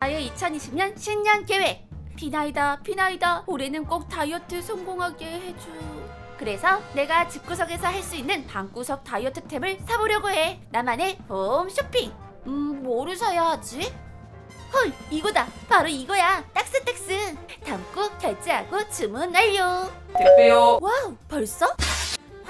나의 2020년 신년 계획. 비나이다 비나이다. 올해는 꼭 다이어트 성공하게 해줘 그래서 내가 집구석에서 할 수 있는 방구석 다이어트 템을 사보려고 해. 나만의 홈 쇼핑. 음 뭐를 사야 하지? 헐 이거다. 바로 이거야. 딱스딱스. 담고 결제하고 주문 완료 택배요. 와우 벌써?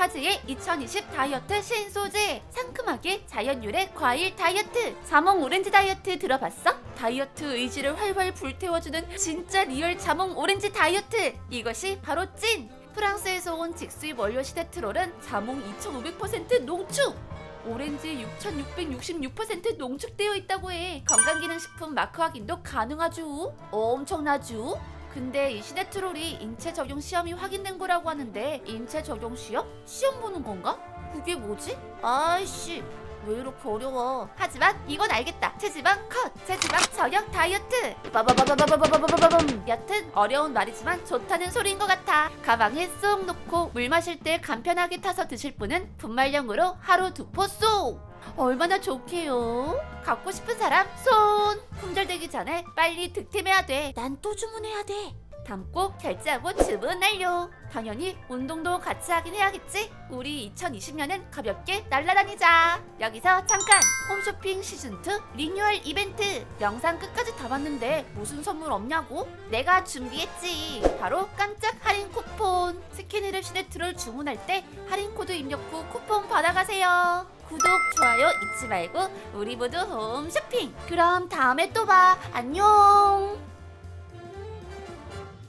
화제의 2020 다이어트 신소재. 상큼하게 자연 유래 과일 다이어트. 자몽 오렌지 다이어트 들어봤어? 다이어트 의지를 활활 불태워주는 진짜 리얼 자몽 오렌지 다이어트. 이것이 바로 찐. 프랑스에서 온 직수입 원료 시데트롤은 자몽 2500% 농축. 오렌지 6666% 농축되어 있다고 해. 건강기능식품 마크 확인도 가능하죠 엄청나죠? 근데 이 시네트롤이 인체 적용 시험이 확인된 거라고 하는데 인체 적용 시험? 시험 보는 건가? 그게 뭐지? 아이씨 왜 이렇게 어려워 하지만 이건 알겠다 체지방 컷 체지방 저격 다이어트 빠바바바바바바바바밤 여튼 어려운 말이지만 좋다는 소리인 것 같아 가방에 쏙 넣고 물 마실 때 간편하게 타서 드실 분은 분말용으로 하루 두 포 쏙 얼마나 좋게요. 갖고 싶은 사람 손! 품절되기 전에 빨리 득템해야 돼 난 또 주문해야 돼. 담고 결제하고 주문 완료 당연히 운동도 같이 하긴 해야겠지? 우리 2020년은 가볍게 날아다니자. 여기서 잠깐! 홈쇼핑 시즌 2 리뉴얼 이벤트! 영상 끝까지 다 봤는데 무슨 선물 없냐고? 내가 준비했지. 바로 깜짝 할인 쿠폰! 스키니랩 시네트를 주문할 때 할인 코드 입력 후 쿠폰 받아가세요 구독, 좋아요 잊지 말고 우리 모두 홈쇼핑. 그럼 다음에 또 봐. 안녕